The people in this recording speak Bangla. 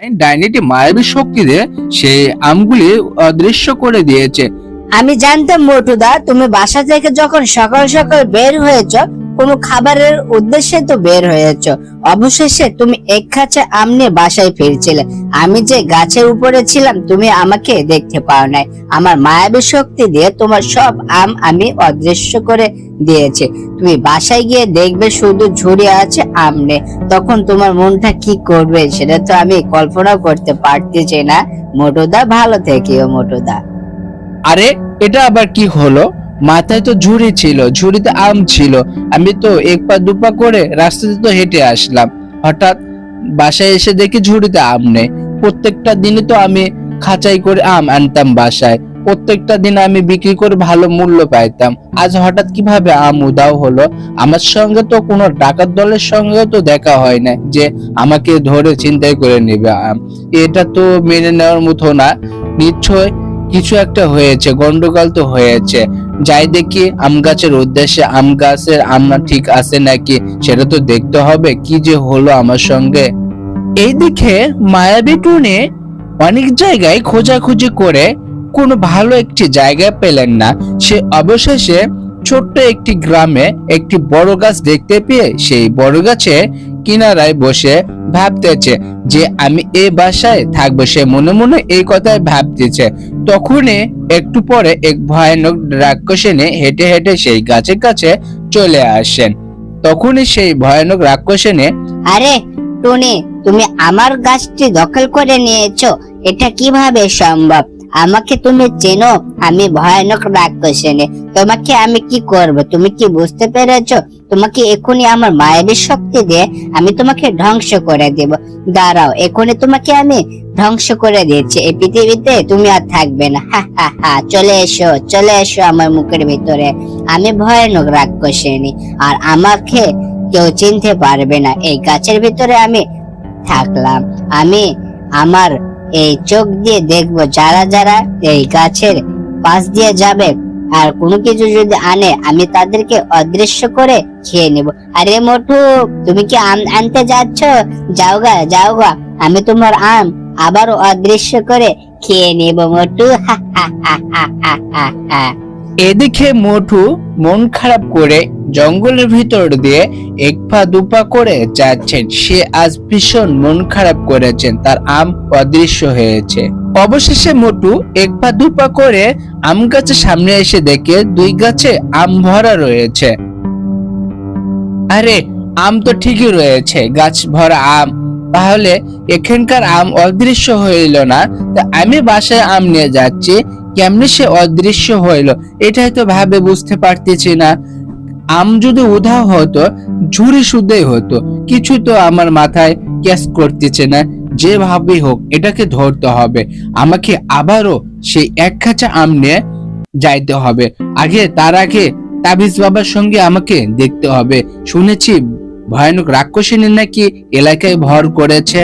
ডাইনিটি মায়াবী শক্তিতে সেই আমগুলি অদৃশ্য করে দিয়েছে। আমি জানতাম মোটুদা তুমি বাসা থেকে যখন সকাল সকাল বের হয়েছ কোনো খাবারের উদ্দেশ্যে তো বের হয়েছ। অবশেষে তুমি এক খাঁচা আম নিয়ে বাসায় ফিরছিলে। আমি যে গাছের উপরে ছিলাম, তুমি আমাকে দেখতে পাও নাই। আমার মায়াবী শক্তি দিয়ে তোমার সব আম আমি অদৃশ্য করে দিয়েছি। তুমি বাসায় গিয়ে দেখবে শুধু ঝুড়ি আছে আম নেই। তখন তোমার মনটা কি করবে, সেটা তো আমি কল্পনাও করতে পারতেছি না। মোটুদা, ভালো থেকেও মোটুদা। আরে, এটা আবার কি হলো? মাথায় তো ঝুড়ি ছিল, ঝুড়িতে আম ছিল। আমি তো এক পা দুপা করে রাস্তাতে তো হেঁটে আসলাম। হঠাৎ বাসায় এসে দেখি ঝুড়িতে আম নেই। প্রত্যেকটা দিনে তো আমি খাঁচাই করে আম আনতাম বাসায়। প্রত্যেকটা দিন আমি বিক্রি করে ভালো মূল্য পাইতাম। আজ হঠাৎ কীভাবে আম উদাও হলো? আমার সঙ্গে তো কোনো ডাকাত দলের সঙ্গেও তো দেখা হয় না যে আমাকে ধরে চিন্তাই করে নেবে আম। এটা তো মেনে নেওয়ার মতো না। নিশ্চয় কিছু একটা হয়েছে, গন্ডগোল তো হয়েছে। যাই দেখি আম গাছের উদ্দেশ্যে, আম গাছের আম ঠিক আছে নাকি, সেটা তো দেখতে হবে, কি যে হলো আমার সঙ্গে। এইদিকে মায়াবী টুনে অনেক জায়গায় খোঁজাখুঁজি করে কোনো ভালো একটি জায়গা পেলেন না। সে অবশেষে ছোট্ট একটি গ্রামে একটি বড় গাছ দেখতে পেয়ে, সেই বড় গাছে কিনারায় বসে ভাবতেছে যে আমি এই বাসায় থাকব। সে মনে মনে এই কথাই ভাবতেছে। তখনই একটু পরে এক ভয়ানক রাক্ষসিনী হেঁটে হেঁটে সেই গাছের কাছে চলে আসেন তখনই সেই ভয়ানক রাক্ষসিনী আরে, টুনি, তুমি আমার গাছটি দখল করে নিয়েছো। এটা কীভাবে সম্ভব? আমাকে তুমি চেনো, আমি ভয়ানক রাক্ষসিনী। তোমাকে আমি কি করব? তুমি কি বুঝতে পেরেছ? তোমাকে এখনই আমার মায়াবী শক্তি দিয়ে আমি তোমাকে ধ্বংস করে দেব। দাঁড়াও, এখনই তোমাকে আমি ধ্বংস করে দিচ্ছি। এই পৃথিবীতে তুমি আর থাকবে না। হা হা হা, চলে এসো চলে এসো আমার মুখের ভিতরে। আমি ভয়ানক রাক্ষসিনী, আর আমাকে কেউ চিনতে পারবে না। এই গাছের ভিতরে আমি থাকলাম। আমি আমার এই চোখ দিয়ে দেখব যারা যারা এই গাছের পাশ দিয়ে যাবে। আর কোনো কিছু যদি আনে, আমি তাদেরকে অদৃশ্য করে খেয়ে নেব। আরে মোটু, তুমি কি আম আনতে যাচ্ছ? যাও গা যাও গা, আমি তোমার আম আবারও অদৃশ্য করে খেয়ে নেব মোটু। হা হা হা হা হা হা এদিকে মোটু মন খারাপ করে জঙ্গলের ভিতর দিয়ে এক পা দুপা করে যাচ্ছেন। সে আজ ভীষণ মন খারাপ করেছেন, তার আম অদৃশ্য হয়েছে। অবশেষে মোটু এক পা দুপা করে আম গাছের সামনে এসে দেখে দুই গাছে আম ভরা রয়েছে। আরে, আম তো ঠিকই রয়েছে, গাছ ভরা আম। তাহলে এখানকার আম অদৃশ্য হইল না আমি বাসায় আম নিয়ে যাচ্ছি কেমনে সে অদৃশ্য হইল, এটাই তো ভাবে বুঝতে পারতেছি না। আম যদি উধাও হতো, ঝুড়ি শুদ্ধই হতো, কিছু তো আমার মাথায় ক্যাশ করতেছে না যেভাবেই হোক, এটাকে ধরতে হবে। আমাকে আবারও সেই এক খাঁচা আম নিয়ে যাইতে হবে। আগে, তার আগে তাবিজ বাবার সঙ্গে আমাকে দেখতে হবে। শুনেছি, ভয়ানক রাক্ষসিনী নাকি এলাকায় ভর করেছে।